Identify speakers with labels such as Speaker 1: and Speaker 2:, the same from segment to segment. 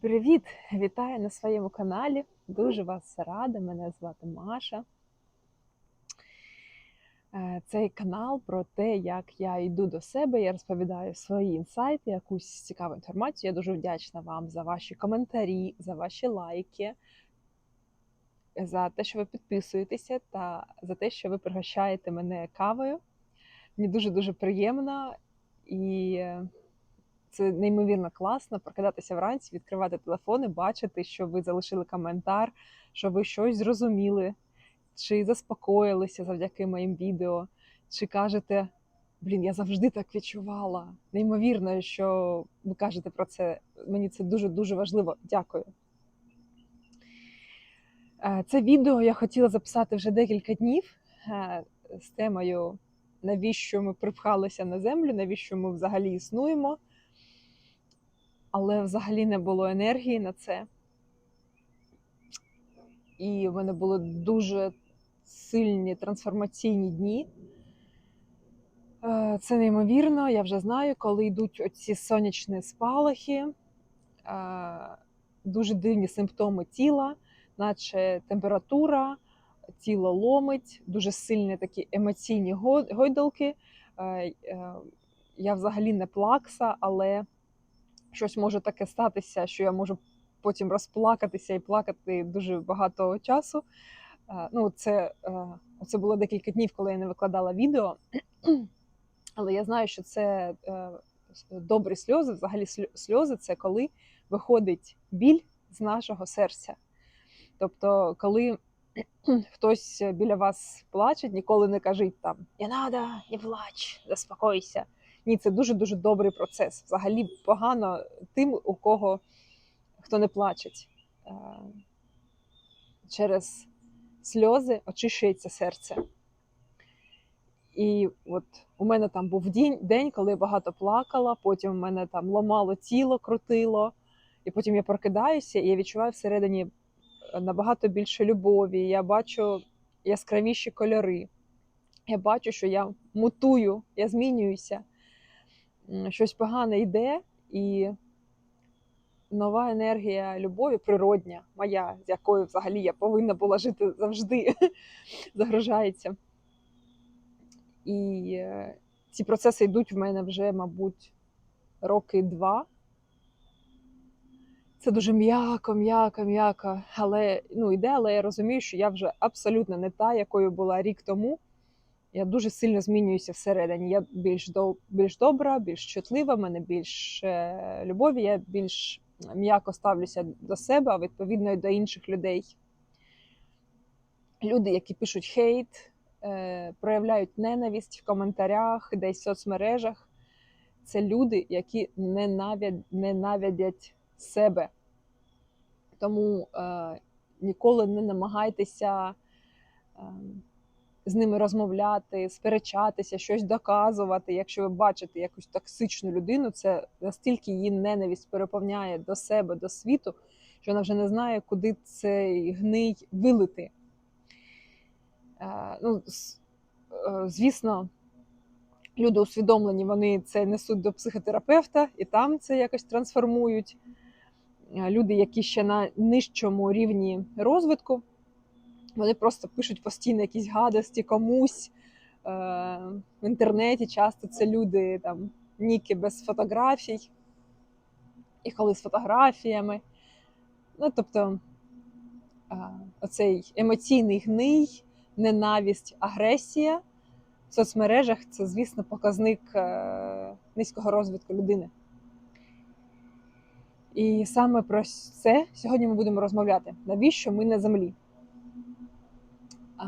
Speaker 1: Привіт! Вітаю на своєму каналі. Дуже вас рада. Мене звати Маша. Е, Цей канал про те, як я йду до себе, я розповідаю свої інсайти, якусь цікаву інформацію. Я дуже вдячна вам за ваші коментарі, за ваші лайки, за те, що ви підписуєтеся, та за те, що ви пригощаєте мене кавою. Мені дуже-дуже приємно і е, це неймовірно класно прокидатися вранці, відкривати телефон і бачити, що ви залишили коментар, що ви щось зрозуміли, чи заспокоїлися завдяки моїм відео, чи кажете, блін, я завжди так відчувала. Неймовірно, що ви кажете про це. Мені це дуже дуже важливо. Дякую. Е, Це відео я хотіла записати вже декілька днів е, з темою, навіщо ми припхалися на землю, навіщо ми взагалі існуємо але взагалі не було енергії на це. І в мене були дуже сильні трансформаційні дні. Е, Це неймовірно, я вже знаю, коли йдуть оці сонячні спалахи, е, дуже дивні симптоми тіла, наче температура, тіло ломить, дуже сильні такі емоційні го- гойдалки. Е, Я взагалі не плакса, але щось може таке статися, що я можу потім розплакатися і плакати дуже багато часу. Е, Ну, це, е, це було декілька днів, коли я не викладала відео. Але я знаю, що це е, добрі сльози. Взагалі, сльози це коли виходить біль з нашого серця. Тобто, коли хтось біля вас плаче, ніколи не кажіть там не надо, не плач, заспокойся. Ні, це дуже дуже добрий процес. Взагалі погано тим, у кого хто не плачеть. Е, Через сльози очищується серце. І от у мене там був день, день, коли я багато плакала, потім в мене там ламало тіло, крутило, і потім я прокидаюся, і я відчуваю всередині е, набагато більше любові. Я бачу яскравіші кольори. Я бачу, що я мутую, я змінююся щось погане йде, і нова енергія любові, природня, моя, з якою взагалі я повинна була жити завжди, загружається. І е, ці процеси йдуть в мене вже, мабуть, роки два. Це дуже м'яко, м'яко, м'яко, але ну йде, але я розумію, що я вже абсолютно не та, якою була рік тому. Я дуже сильно змінююся всередині. Я більш до більш добра, більш чутлива, в мене більше любові, я більш м'яко ставлюся до себе, а відповідно і до інших людей. Люди, які пишуть хейт, е, проявляють ненависть в коментарях, десь в соцмережах. Це люди, які ненавидять, ненавидять себе. Тому е, ніколи не намагайтеся. Е, з ними розмовляти, сперечатися, щось доказувати. Якщо ви бачите якусь токсичну людину, це настільки її ненависть переповняє до себе, до світу, що вона вже не знає, куди цей гний вилити. Е, ну, е, звісно, люди усвідомлені, вони це несуть до психотерапевта і там це якось трансформують. Е, Люди, які ще на нижчому рівні розвитку, вони просто пишуть постійно якісь гадості комусь. Е, в інтернеті часто це люди там ніки без фотографій, і коли з фотографіями. Ну, тобто е, оцей емоційний гний, ненависть, агресія в соцмережах це, звісно, показник е, низького розвитку людини. І саме про це сьогодні ми будемо розмовляти. Навіщо ми на землі? Е,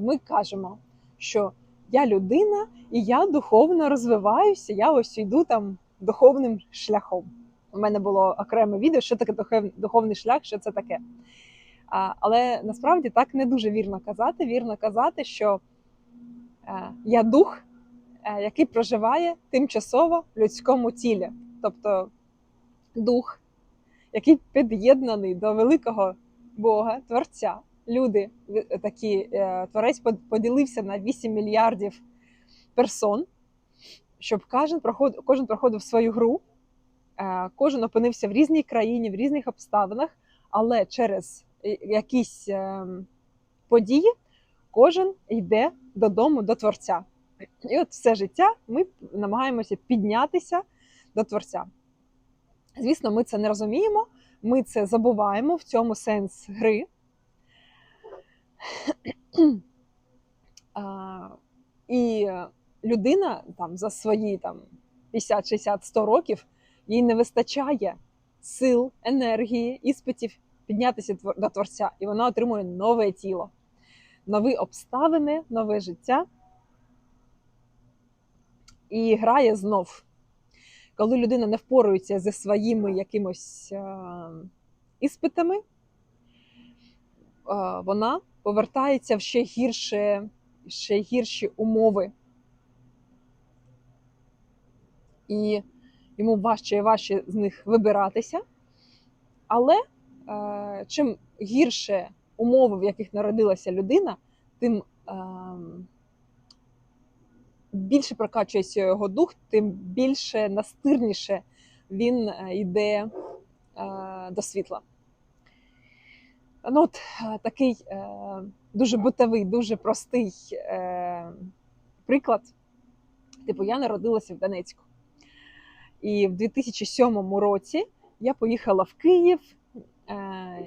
Speaker 1: ми кажемо, що я людина і я духовно розвиваюся, я ось йду там духовним шляхом. У мене було окреме відео, що таке духовний шлях, що це таке. Але насправді так не дуже вірно казати. Вірно казати, що е, я дух, е, який проживає тимчасово в людському тілі. Тобто дух, який під'єднаний до великого Бога, Творця. Люди такі, е, творець поділився на 8 мільярдів персон, щоб кожен проходив, кожен проходив свою гру, Е, Кожен опинився в різній країні, в різних обставинах, але через е, якісь е, події кожен йде додому до творця. І от все життя ми намагаємося піднятися до творця. Звісно, ми це не розуміємо, ми це забуваємо в цьому сенс гри. А, І людина там за свої там 50, 60, 100 років їй не вистачає сил, енергії, іспитів піднятися до творця, і вона отримує нове тіло, нові обставини, нове життя і грає знов. Коли людина не впорується зі своїми якимось е, іспитами, е, вона повертається в ще гірше, ще гірші умови. І йому важче і важче з них вибиратися. Але е, чим гірше умови, в яких народилася людина, тим е, більше прокачується його дух, тим більше настирніше він е, йде е, до світла. Ну, от е, такий дуже битовий, дуже простий приклад. Типу, я народилася в Донецьку. І в 2007 році я поїхала в Київ.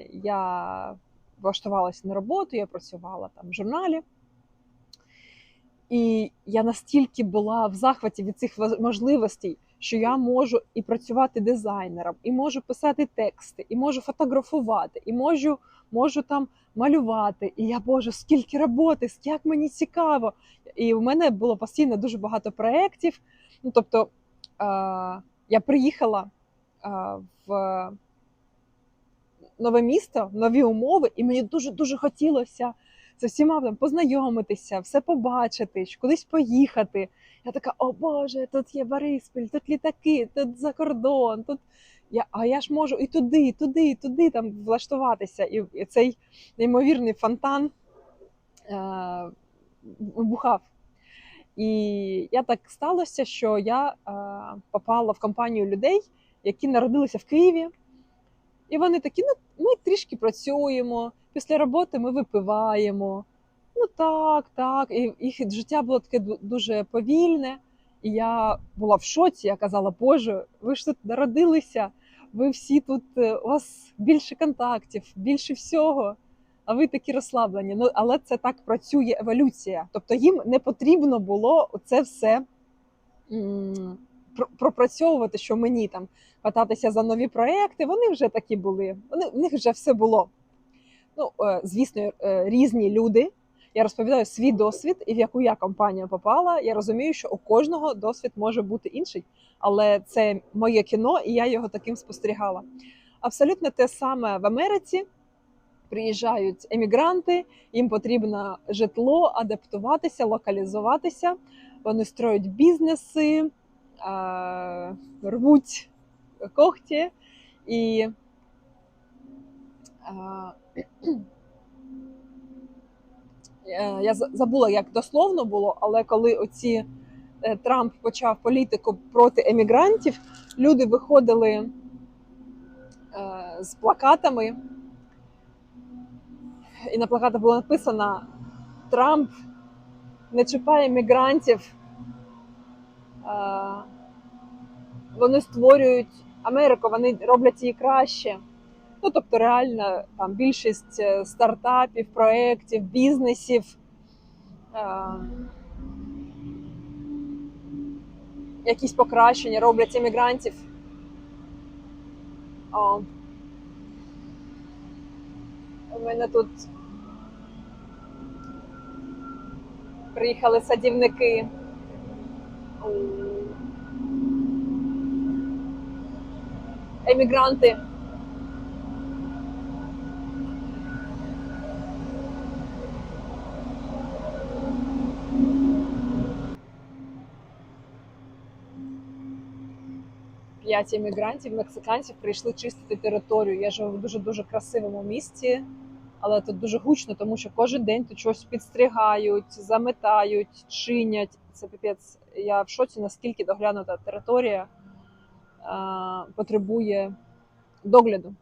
Speaker 1: Я влаштувалася на роботу, я працювала там в журналі. І я настільки була в захваті від цих можливостей, що я можу і працювати дизайнером, і можу писати тексти, і можу фотографувати, і можу, можу там малювати. І я боже, скільки роботи, як мені цікаво. І у мене було постійно дуже багато проєктів. Ну, тобто я приїхала в нове місто, нові умови, і мені дуже дуже хотілося з всіма там познайомитися, все побачити, кудись поїхати. Я така, о Боже, тут є Бориспіль, тут літаки, тут за кордон, тут. Я, а я ж можу і туди, і туди, і туди там влаштуватися. І, цей неймовірний фонтан е, вибухав. І я так сталося, що я е, попала в компанію людей, які народилися в Києві. І вони такі: ну, ми трішки працюємо, після роботи ми випиваємо. Ну так, так. І їх життя було таке дуже повільне. І я була в шоці. Я казала, Боже, ви ж тут народилися, ви всі тут, е, у вас більше контактів, більше всього. А ви такі розслаблені. Ну, але це так працює еволюція. Тобто їм не потрібно було це все пропрацьовувати, що мені там хвататися за нові проекти. Вони вже такі були. Вони в них вже все було. Ну, е, звісно, е, різні люди. Я розповідаю свій досвід, і в яку я компанію попала. Я розумію, що у кожного досвід може бути інший, але це моє кіно, і я його таким спостерігала. Абсолютно те саме в Америці. Приїжджають емігранти, їм потрібно житло, адаптуватися, локалізуватися. Вони строять бізнеси, е, рвуть когті і. Е, Я забула, як дословно було, але коли оці е, Трамп почав політику проти емігрантів, люди виходили е, з плакатами, і на плакатах було написано: Трамп не чіпає мігрантів, вони створюють Америку, вони роблять її краще. Ну, тобто, реально там більшість е, стартапів, проєктів, бізнесів. Е, якісь покращення роблять іммігрантів. О, у мене тут приїхали садівники. Емігранти. П'ять емігрантів, мексиканців прийшли чистити територію. Я живу в дуже дуже красивому місті, але тут дуже гучно, тому що кожен день тут щось підстрігають, заметають, чинять. Це піпець. Я в шоці, наскільки доглянута територія. А, потребує догляду,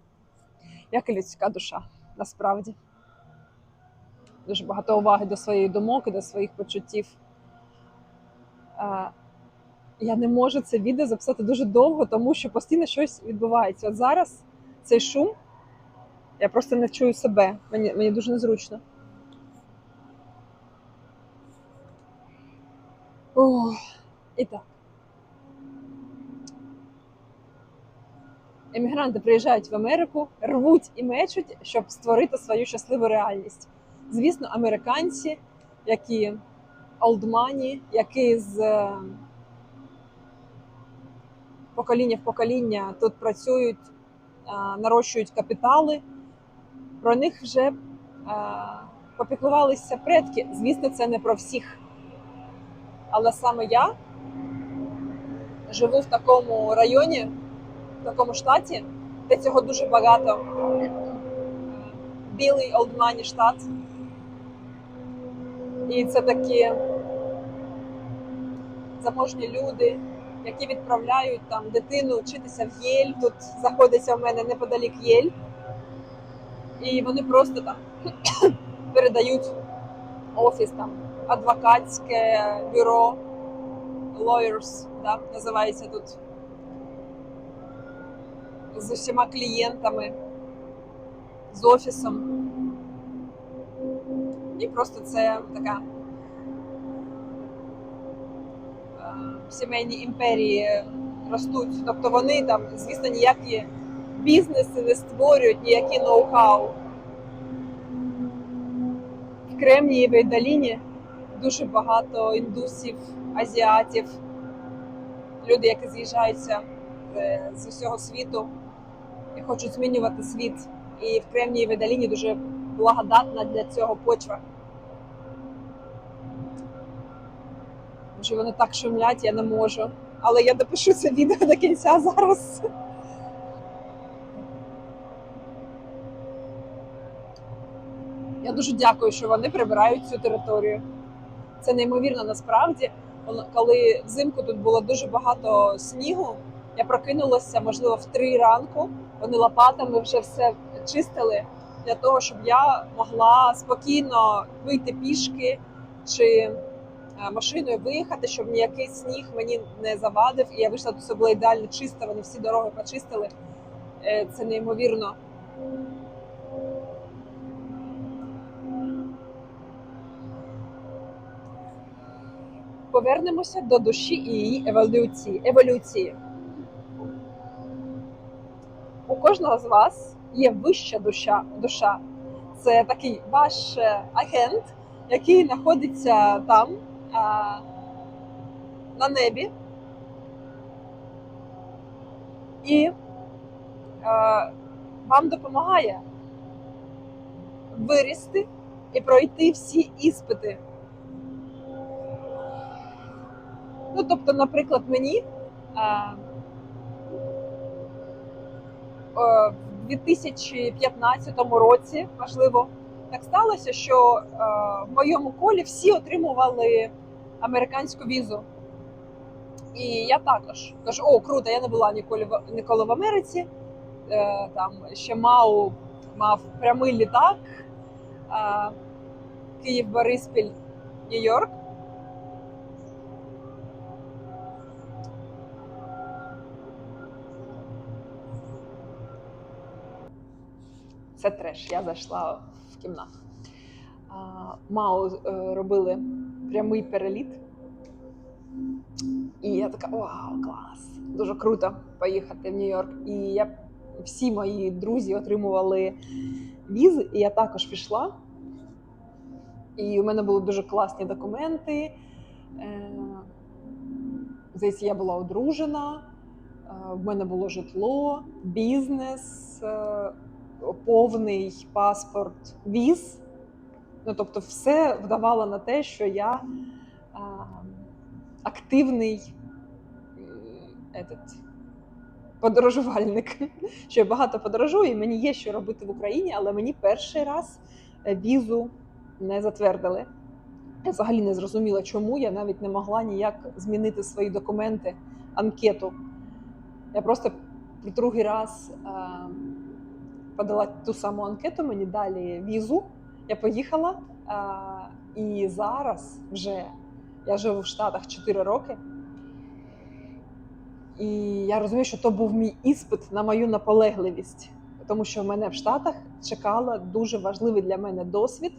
Speaker 1: як і людська душа, насправді. Дуже багато уваги до своєї думок, до своїх почуттів. Е, Я не можу це відео записати дуже довго, тому що постійно щось відбувається. От зараз цей шум, я просто не чую себе. Мені, мені дуже незручно. Ох, і так. Емігранти приїжджають в Америку, рвуть і мечуть, щоб створити свою щасливу реальність. Звісно, американці, які олдмані, які з е, покоління в покоління тут працюють, нарощують капітали. Про них вже попіклувалися предки. Звісно, це не про всіх. Але саме я живу в такому районі, в такому штаті, де цього дуже багато. Білий олдмані штат. І це такі заможні люди, які відправляють там дитину вчитися в Єль. Тут знаходиться в мене неподалік Єль. І вони просто там передають офіс там, адвокатське бюро, lawyers, да, називається тут. З усіма клієнтами, з офісом. І просто це така е, сімейні імперії ростуть. Тобто вони там, звісно, ніякі бізнеси не створюють, ніякі ноу-хау. В Кремнієвій доліні дуже багато індусів, азіатів, люди, які з'їжджаються е, з усього світу і хочуть змінювати світ. І в Кремнієвій доліні дуже благодатна для цього почва. Може, вони так шумлять, я не можу. Але я допишу це відео до кінця зараз. Я дуже дякую, що вони прибирають цю територію. Це неймовірно насправді. Коли взимку тут було дуже багато снігу, я прокинулася, можливо, в три ранку. Вони лопатами вже все чистили для того, щоб я могла спокійно вийти пішки чи машиною виїхати, щоб ніякий сніг мені не завадив. І я вийшла тут все було ідеально чисто. Вони всі дороги почистили. Е, Це неймовірно. Повернемося до душі і її еволюції. еволюції. У кожного з вас є вища душа. душа. Це такий ваш е, агент, який знаходиться там, а, на небі. І е, вам допомагає вирісти і пройти всі іспити. Ну, тобто, наприклад, мені е, е, в 2015 році, можливо, так сталося, що в моєму колі всі отримували американську візу. І я також кажу: о, круто, я не була ніколи ніколи в Америці. Е, там ще Мау мав прямий літак е, Київ, Бориспіль, Нью-Йорк. Це треш. Я зайшла в кімнату. Мау е, робили прямий переліт. І я така: вау, клас! Дуже круто поїхати в Нью-Йорк. І я всі мої друзі отримували візи, і я також пішла. І у мене були дуже класні документи. Е, Здається, я була одружена, е, в мене було житло, бізнес, е, повний паспорт, віз. Ну, тобто, все вдавало на те, що я а, активний этот, подорожувальник. Що я багато подорожую, і мені є що робити в Україні, але мені перший раз е, візу не затвердили. Я взагалі не зрозуміла, чому я навіть не могла ніяк змінити свої документи, анкету. Я просто другий раз е, подала ту саму анкету, мені далі візу. Я поїхала. Е, і зараз вже я живу в Штатах 4 роки. І я розумію, що то був мій іспит на мою наполегливість, тому що мене в Штатах чекала дуже важливий для мене досвід,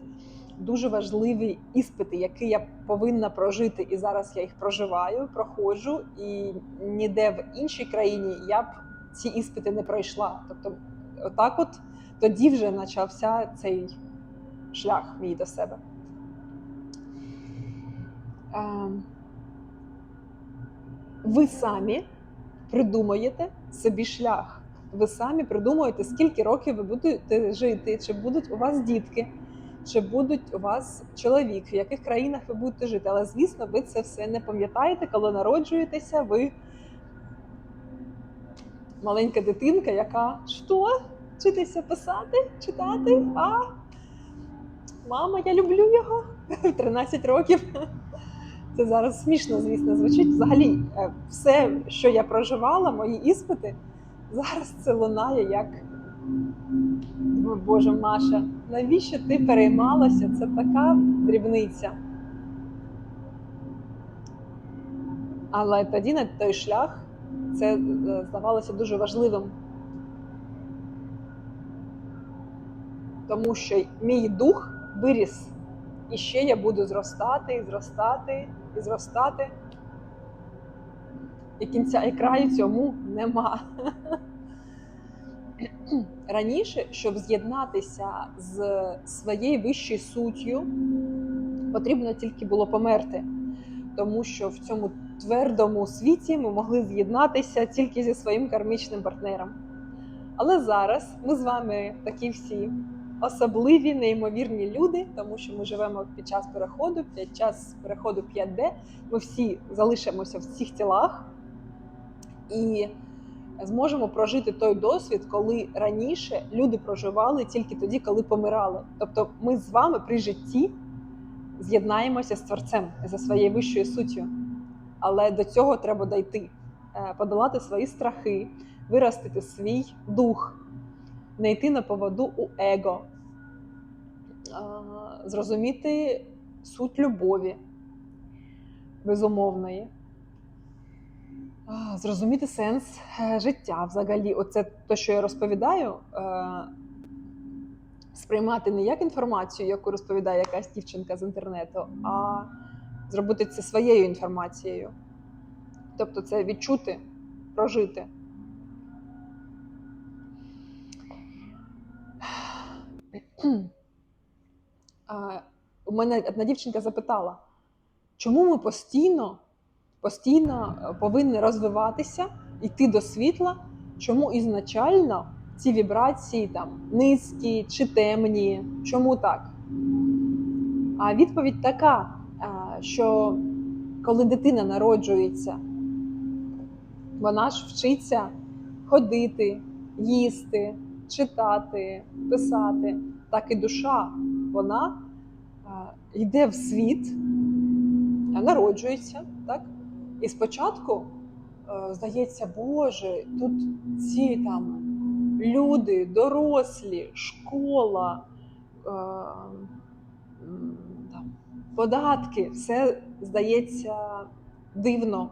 Speaker 1: дуже важливі іспити, які я повинна прожити. І зараз я їх проживаю, проходжу, і ніде в іншій країні я б ці іспити не пройшла. Тобто, отак, от тоді вже почався цей шлях мій до себе. Ем, Ви самі придумаєте собі шлях. Ви самі придумуєте, скільки років ви будете жити, чи будуть у вас дітки, чи будуть у вас чоловік, в яких країнах ви будете жити. Але, звісно, ви це все не пам'ятаєте, коли народжуєтеся, ви маленька дитинка, яка що? Вчитися писати, читати? А мама, я люблю його в 13 років. Це зараз смішно, звісно, звучить. Взагалі, е, все, що я проживала, мої іспити, зараз це лунає як. Думаю, Боже, Маша, навіщо ти переймалася? Це така дрібниця. Але тоді на той шлях це е, здавалося дуже важливим. Тому що мій дух виріс. І ще я буду зростати, і зростати, і зростати. І кінця і краю цьому нема. Раніше, щоб з'єднатися з своєю вищою суттю, потрібно тільки було померти. Тому що в цьому твердому світі ми могли з'єднатися тільки зі своїм кармічним партнером. Але зараз ми з вами такі всі особливі, неймовірні люди, тому що ми живемо під час переходу, під час переходу 5D. Ми всі залишимося в цих тілах і зможемо прожити той досвід, коли раніше люди проживали тільки тоді, коли помирали. Тобто, ми з вами при житті з'єднаємося з творцем за своєю вищою суттю. Але до цього треба дойти, е, подолати свої страхи, виростити свій дух, не йти на поводу у его, зрозуміти суть любові безумовної, зрозуміти сенс е, життя взагалі. Оце те, що я розповідаю, е, сприймати не як інформацію, яку розповідає якась дівчинка з інтернету, а зробити це своєю інформацією. Тобто це відчути, прожити. У мене одна дівчинка запитала, чому ми постійно, постійно е, повинні розвиватися, йти до світла, чому ізначально ці вібрації там низькі чи темні? Чому так? А відповідь така, що коли дитина народжується, вона ж вчиться ходити, їсти, читати, писати, так і душа, вона йде в світ, народжується, так? І спочатку е, здається, Боже, тут ці там люди, дорослі, школа, е, там, податки, все здається дивно,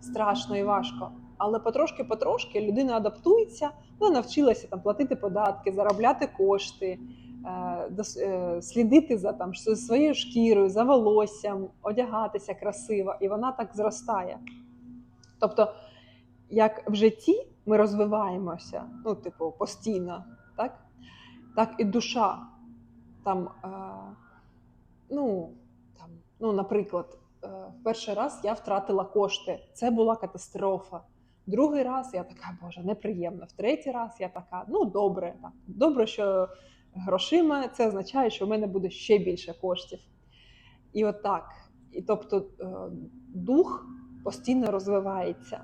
Speaker 1: страшно і важко. Але потрошки-потрошки людина адаптується, вона навчилася там платити податки, заробляти кошти, е, е, слідити за там своєю шкірою, за волоссям, одягатися красиво, і вона так зростає. Тобто, як в житті ми розвиваємося, ну, типу, постійно, так, так і душа. Там, е, ну, там, ну, наприклад, в перший раз я втратила кошти. Це була катастрофа. Другий раз я така, боже, неприємно. В третій раз я така, ну добре, так, добре, що грошима це означає, що в мене буде ще більше коштів. І отак. І тобто е, дух постійно розвивається.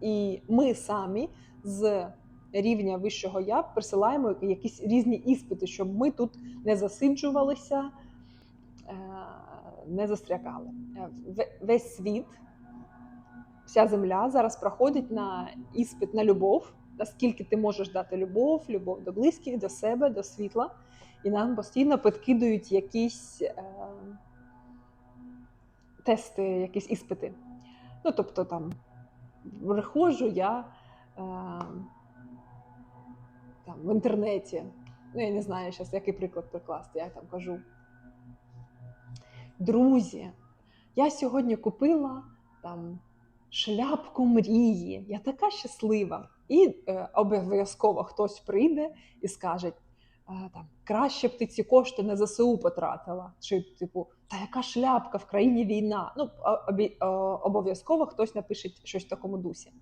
Speaker 1: І ми самі з рівня вищого я присилаємо якісь різні іспити, щоб ми тут не засиджувалися, е, не застрягали. Е, Весь світ вся земля зараз проходить на іспит на любов, наскільки ти можеш дати любов, любов до близьких, до себе, до світла. І нам постійно підкидують якісь е, тести, якісь іспити. Ну, тобто там приходжу я е, там, в інтернеті. Ну, я не знаю зараз, який приклад прикласти, я там кажу. Друзі, я сьогодні купила там шляпку мрії. Я така щаслива. І е, обов'язково хтось прийде і скаже: е, там краще б ти ці кошти на ЗСУ потратила. Чи, типу, та яка шляпка в країні війна? Ну, обов'язково хтось напише щось в такому дусі.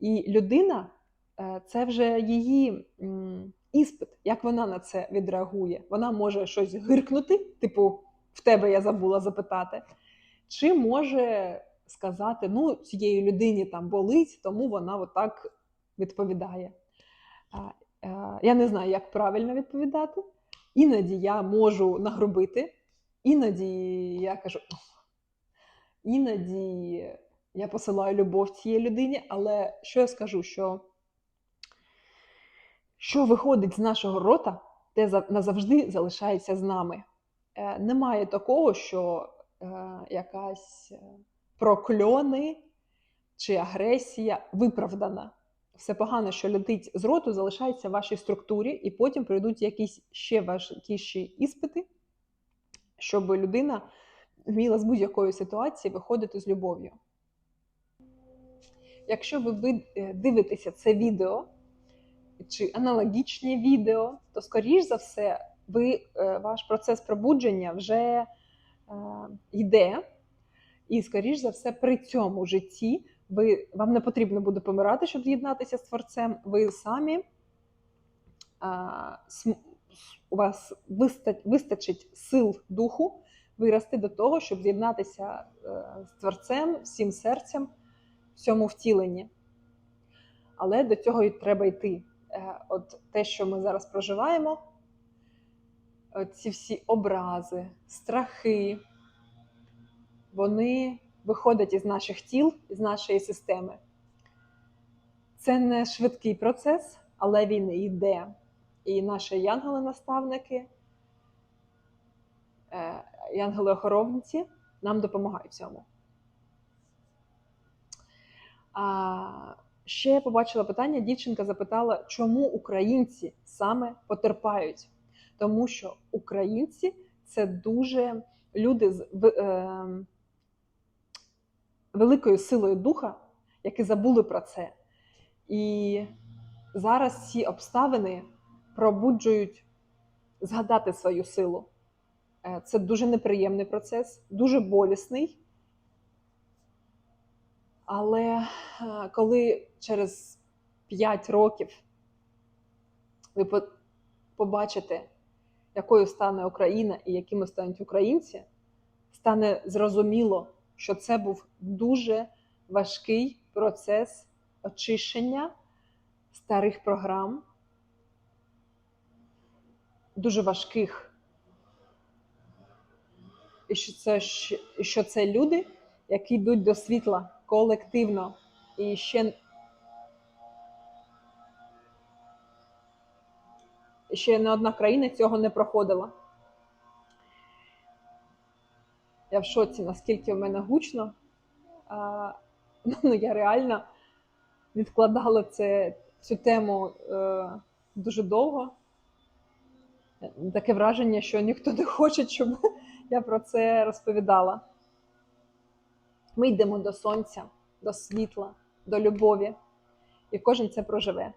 Speaker 1: І людина е, це вже її іспит, як вона на це відреагує. Вона може щось гиркнути, типу, в тебе я забула запитати, чи може сказати, ну, цієї людині там болить, тому вона отак відповідає. Е, Я не знаю, як правильно відповідати. Іноді я можу нагрубити, іноді я кажу, іноді я посилаю любов цієї людині, але що я скажу, що що виходить з нашого рота, те назавжди залишається з нами. Е, Немає такого, що е, якась прокльони чи агресія виправдана. Все погано, що летить з роту, залишається в вашій структурі, і потім прийдуть якісь ще важкіші іспити, щоб людина вміла з будь-якої ситуації виходити з любов'ю. Якщо ви е, дивитеся це відео чи аналогічні відео, то скоріш за все, ви, е, ваш процес пробудження вже е, йде, і скоріш за все, при цьому житті ви, вам не потрібно буде помирати, щоб з'єднатися з творцем. Ви самі а, у вас виста- вистачить сил духу вирости до того, щоб з'єднатися е, з творцем, всім серцем, всьому втіленні. Але до цього і треба йти. Е, От те, що ми зараз проживаємо, ці всі образи, страхи, вони виходять із наших тіл, із нашої системи. Це не швидкий процес, але він йде. І наші янголи-наставники, е, янголи-охоронці нам допомагають в цьому. А ще я побачила питання: дівчинка запитала, чому українці саме потерпають. Тому що українці це дуже люди з е, великою силою духа, які забули про це. І зараз ці обставини пробуджують згадати свою силу. Е, Це дуже неприємний процес, дуже болісний. Але е, коли через 5 років ви побачите, якою стане Україна і якими стануть українці, стане зрозуміло, що це був дуже важкий процес очищення старих програм, дуже важких. І що це, що це люди, які йдуть до світла колективно. І ще, ще не одна країна цього не проходила. Я в шоці, наскільки в мене гучно. А, ну, я реально відкладала це, цю тему е, дуже довго. Таке враження, що ніхто не хоче, щоб я про це розповідала. Ми йдемо до сонця, до світла, до любові, і кожен це проживе.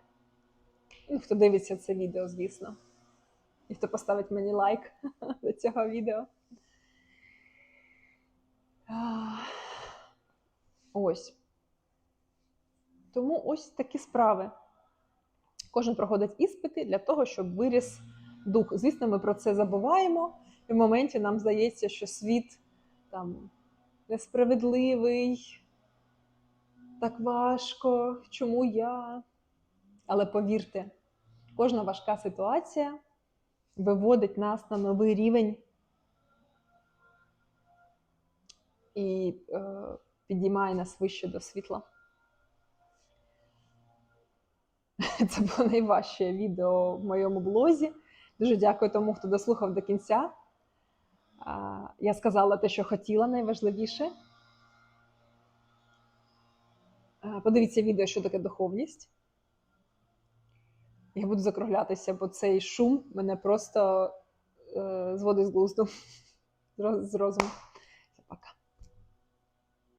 Speaker 1: Ну, хто дивиться це відео, звісно. І хто поставить мені лайк до цього відео. Ось. Тому ось такі справи. Кожен проходить іспити для того, щоб виріс дух. Звісно, ми про це забуваємо, і в моменті нам здається, що світ там несправедливий, так важко, чому я? Але повірте, кожна важка ситуація виводить нас на новий рівень. І е, підіймає нас вище до світла. Це було найважче відео в моєму блозі. Дуже дякую тому, хто дослухав до кінця. Я сказала те, що хотіла, найважливіше. Подивіться відео, що таке духовність. Я буду закруглятися, бо цей шум мене просто е, зводить з глузду з розуму.